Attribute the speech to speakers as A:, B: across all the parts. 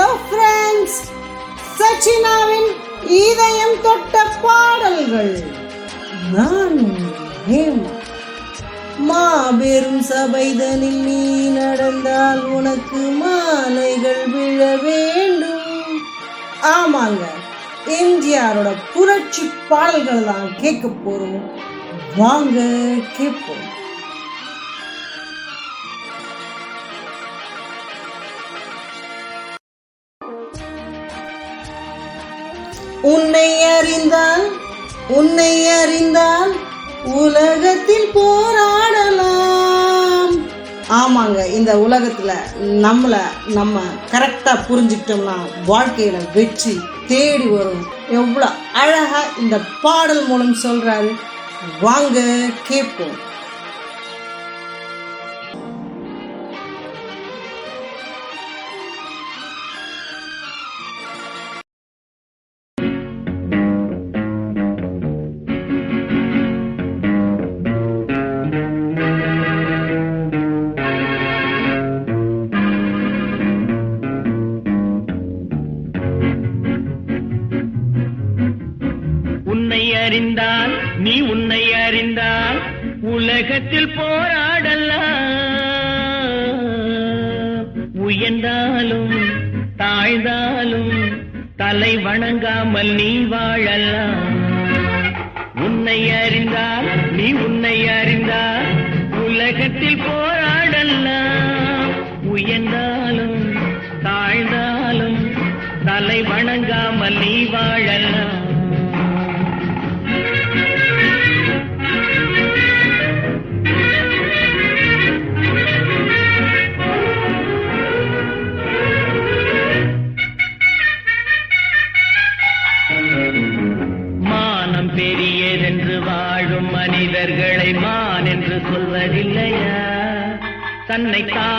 A: Hello friends சச்சினாவின் இதயம் தொட்ட பாடல்கள். நான் ஹேமா. மாபெரும் சபைதனில் நீ நடந்தால் உனக்கு மாலைகள் விழ வேண்டும். ஆமாங்க எம்ஜிஆரோட புரட்சி பாடல்கள் தான் கேட்க போறோம். வாங்க கேட்போம். உன்னை அறிந்தால் உன்னை அறிந்தால் உலகத்தில் போராடலாம். ஆமாங்க இந்த உலகத்துல நம்மளை நம்ம கரெக்டா புரிஞ்சுக்கிட்டோம்னா வாழ்க்கையில வெற்றி தேடி வரும். எவ்வளோ அழகா இந்த பாடல் மூலம் சொல்றாரு. வாங்க கேட்போம்.
B: உன்னை அறிந்தால் நீ உன்னை அறிந்தால் உலகத்தில் போராடலாம். உயர்ந்தாலும் தாழ்ந்தாலும் தலை வணங்காமல் நீ வாழலாம். உன்னை அறிந்தால் நீ உன்னை அறிந்தால் உலகத்தில் போராடலாம். உயர்ந்தாலும் தாழ்ந்தாலும் தலை வணங்காமல் நீ வாழலாம். தன்னை தானும்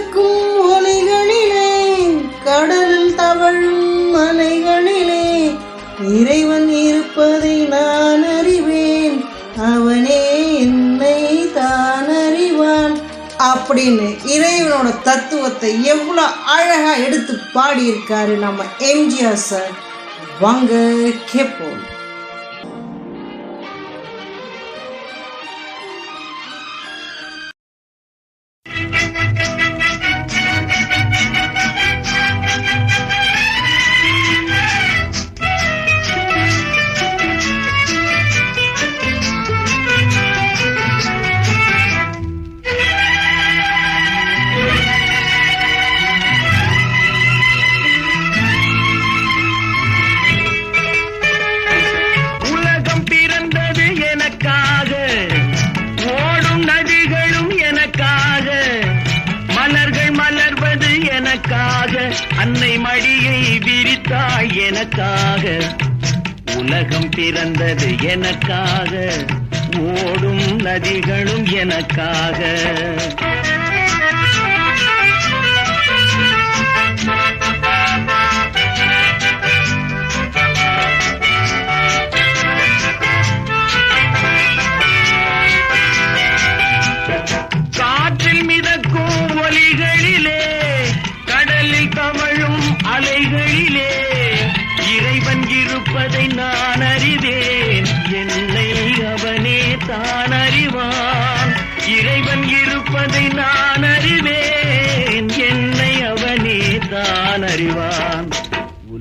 A: பறக்கும் ஒலிகளிலே கடலில் தவழும் அலைகளிலே இறைவன் இருப்பதை நான் அறிவேன். அவனே என்னை தான் அறிவான். அப்படின்னு இறைவனோட தத்துவத்தை எவ்வளோ அழகா எடுத்து பாடியிருக்காரு நம்ம எம்ஜிஆர் சார். வாங்க கேட்போம்.
B: உண்டாக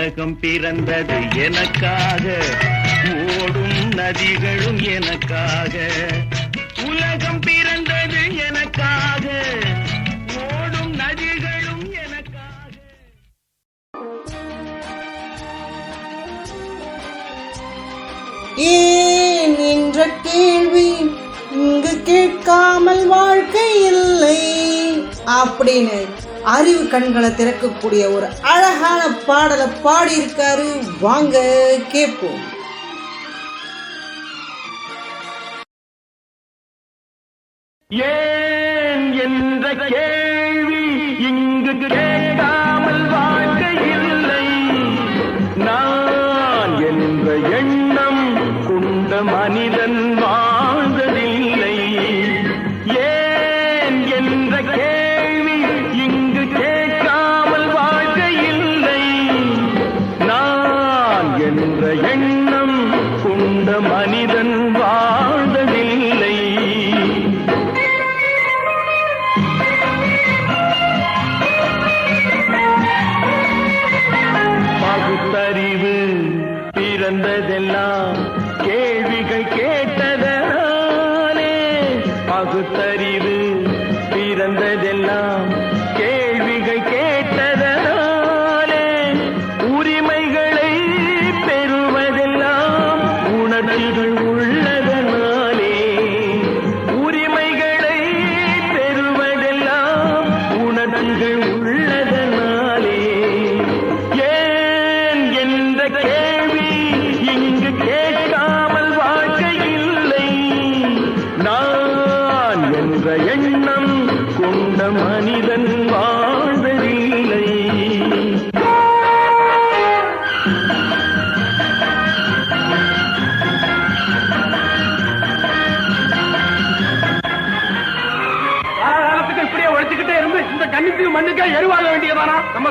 B: உலகம் பிறந்தது எனக்காக. ஓடும் நதிகளும் எனக்காக. உலகம் பிறந்தது எனக்காக. ஓடும் நதிகளும் எனக்காக.
A: ஏன் என்ற கேள்வி இங்கு கேட்காமல் வாழ்க்கை இல்லை. அப்படின்னு அறிவு கண்களை திறக்கக்கூடிய ஒரு அழகான பாடலை பாடியிருக்காரு. வாங்க கேட்போம்.
B: ஏன் என்ற கேள்வி இங்கு கேட்டார் கேள்விகள்
C: கேட்ட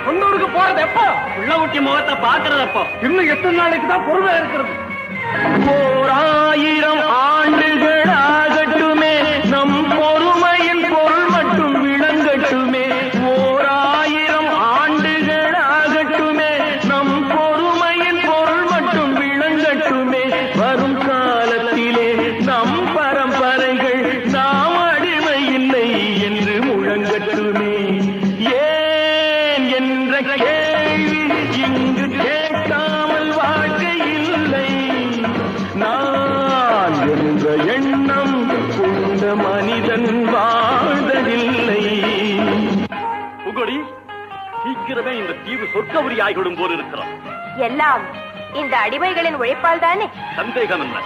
C: நம்ம போறது எப்போ? உள்ள ஊட்டி முகத்தை பாக்குறதப்போ இன்னும் எத்தனை நாளைக்கு தான் பொறுமை இருக்கிறது.
B: ஓராயிரம் ஆண்டுகள்
C: சீக்கிரமே இந்த தீவு சொர்க்கபுரி ஆகிவிடும் போல் இருக்கிறோம்
D: எல்லாம் இந்த அடிமைகளின் உழைப்பால் தானே?
C: சந்தேகம் என்ன?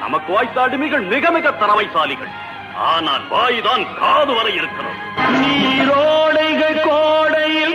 C: நமக்கு வாய்த்த அடிமைகள் மிக மிக திறமைசாலிகள். ஆனால் வாய்தான் காது வரை இருக்கிறது.
B: நீரோடைகள் கோடையில்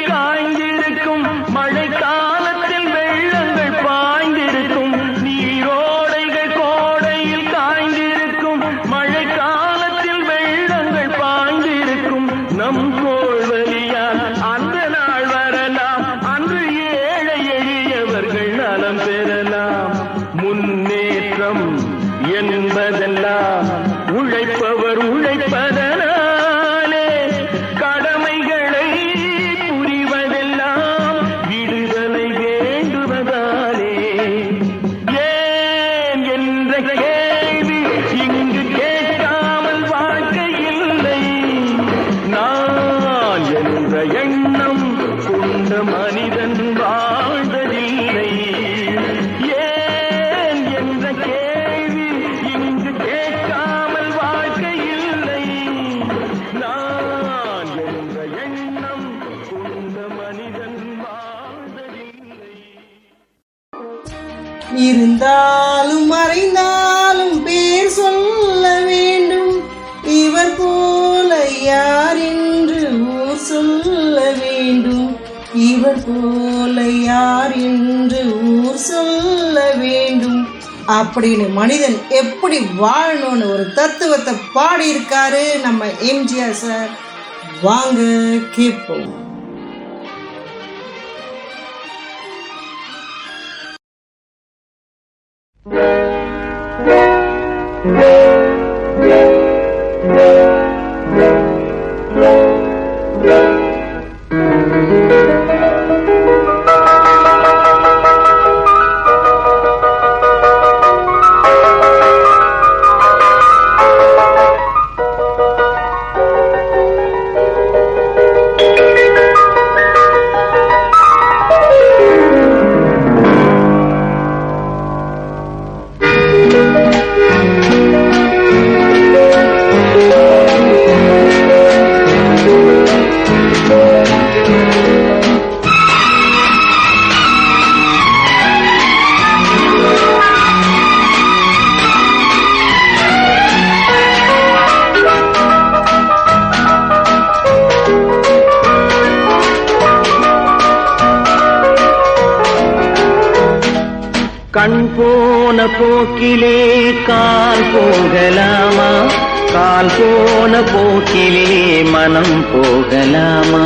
A: இருந்தாலும் மறைந்தாலும் பேர் சொல்ல வேண்டும். இவர் போல யார் என்று ஊர் சொல்ல வேண்டும். இவர் போல யார் என்று ஊர் சொல்ல வேண்டும். அப்படின்னு மனிதன் எப்படி வாழணும்னு ஒரு தத்துவத்தை பாடியிருக்காரு நம்ம எம்ஜிஆர் சார். வாங்க கேட்போம்.
B: கண் போன போக்கிலே கால் போகலாமா கால் போன போக்கிலே மனம் போகலாமா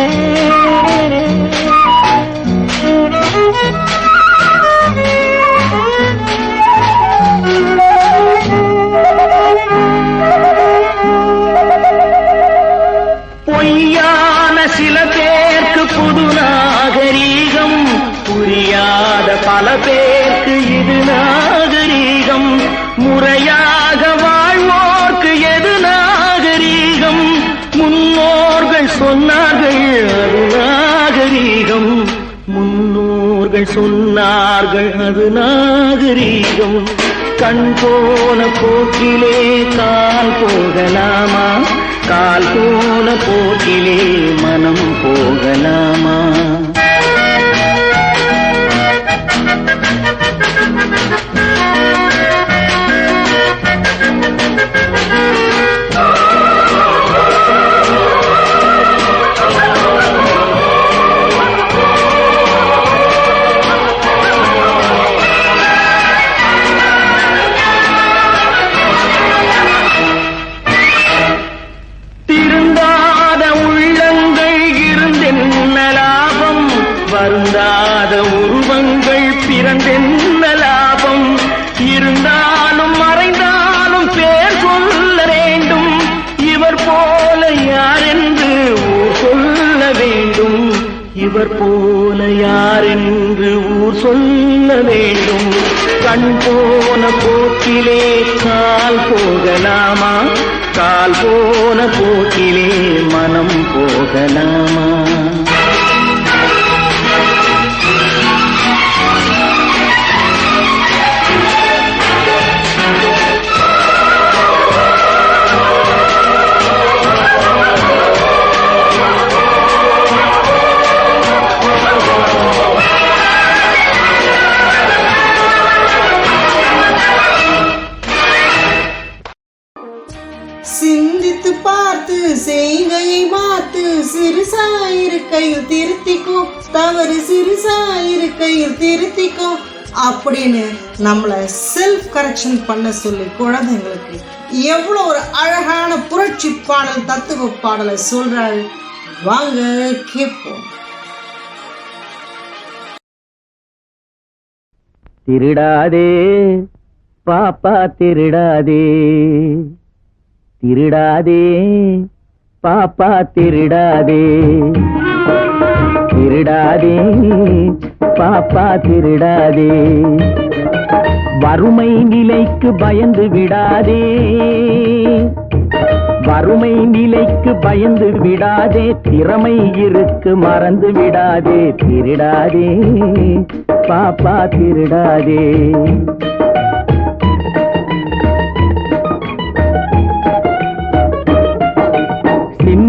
B: Oh, சொன்னார்கள் அது நாகரீகம். கண் போன போக்கிலே கால் போகலாமா? கால் போன போக்கிலே மனம் போகலாமா? இவர் போல யார் என்று ஊர் சொல்ல வேண்டும். கண் போன போக்கிலே கால் போகலாமா? கால் போன போக்கிலே மனம் போகலாமா?
A: இருக்கையில் திருத்திக்கும். தவறு சிறுசா இருக்கையில் திருத்திக்கும். அப்படின்னு நம்மளை செல்ஃப் கரெக்ஷன் பண்ண சொல்லி குழந்தைங்களுக்கு எவ்வளோ ஒரு அழகான புரட்சி பாடல் தத்துவ பாடலை சொல்கிறாள் வாங்க கேட்போம்.
B: திருடாதே பாப்பா திருடாதே. திருடாதே பாப்பா திருடாதே. திருடாதே பாப்பா திருடாதே. வறுமை நிலைக்கு பயந்து விடாதே. வறுமை நிலைக்கு பயந்து விடாதே. திறமை இருக்கு மறந்து விடாதே. திருடாதே பாப்பா திருடாதே.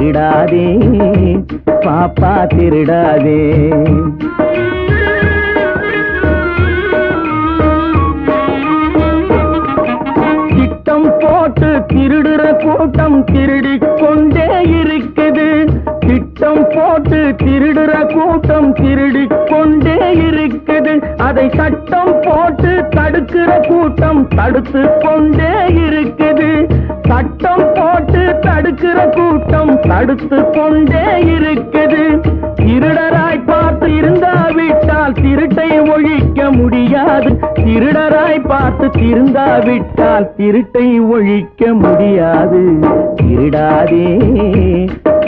B: திருடாதே பாப்பா திருடாதே. திட்டம் போட்டு திருடுற கூட்டம் திருடிக் கொண்டே இருக்குது. திட்டம் போட்டு திருடுற கூட்டம் திருடிக் கொண்டே இருக்குது. அதை சட்டம் போட்டு தடுக்கிற கூட்டம் தடுத்து கொண்டே இருக்குது. தடுத்து கொண்டே இருக்குது. திருடராய் பார்த்து இருந்தாவிட்டால் திருட்டை ஒழிக்க முடியாது. திருடராய் பார்த்து திருந்தாவிட்டால் திருட்டை ஒழிக்க முடியாது. திருடாதே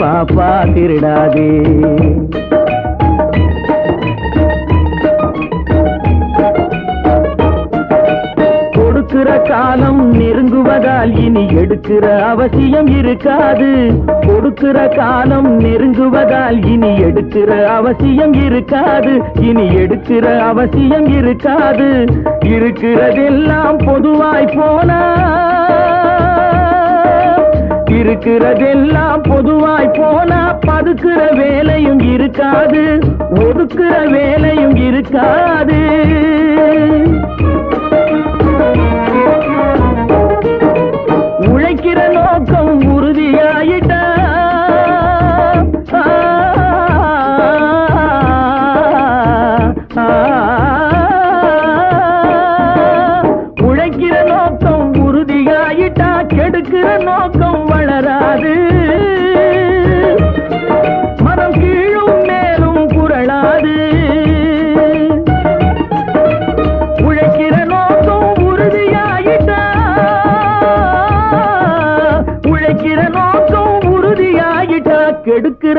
B: பாப்பா திருடாதே. கொடுக்கிற காலம் நெருங்குவதால் இனி எடுக்கிற அவசியம் இருக்காது. கொடுக்கிற காலம் நெருங்குவதால் இனி எடுக்கிற அவசியம் இருக்காது. இனி எடுக்கிற அவசியம் இருக்காது. இருக்கிறதெல்லாம் பொதுவாய் போனா இருக்கிறதெல்லாம் பொதுவாய் போனா பதுக்கிற வேலையும் இருக்காது. ஒதுக்கிற வேலையும் இருக்காது. உழைக்கிற நோக்கம்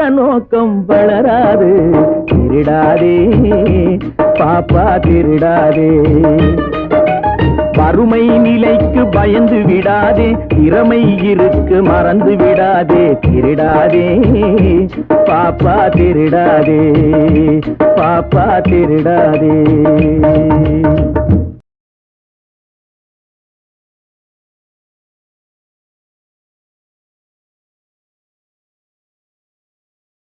B: நோக்கம் வளராது. திருடாதே பாப்பா திருடாதே. வறுமை நிலைக்கு பயந்து விடாதே திறமை இருக்கு மறந்து விடாதே. திருடாதே பாப்பா திருடாதே பாப்பா திருடாதே.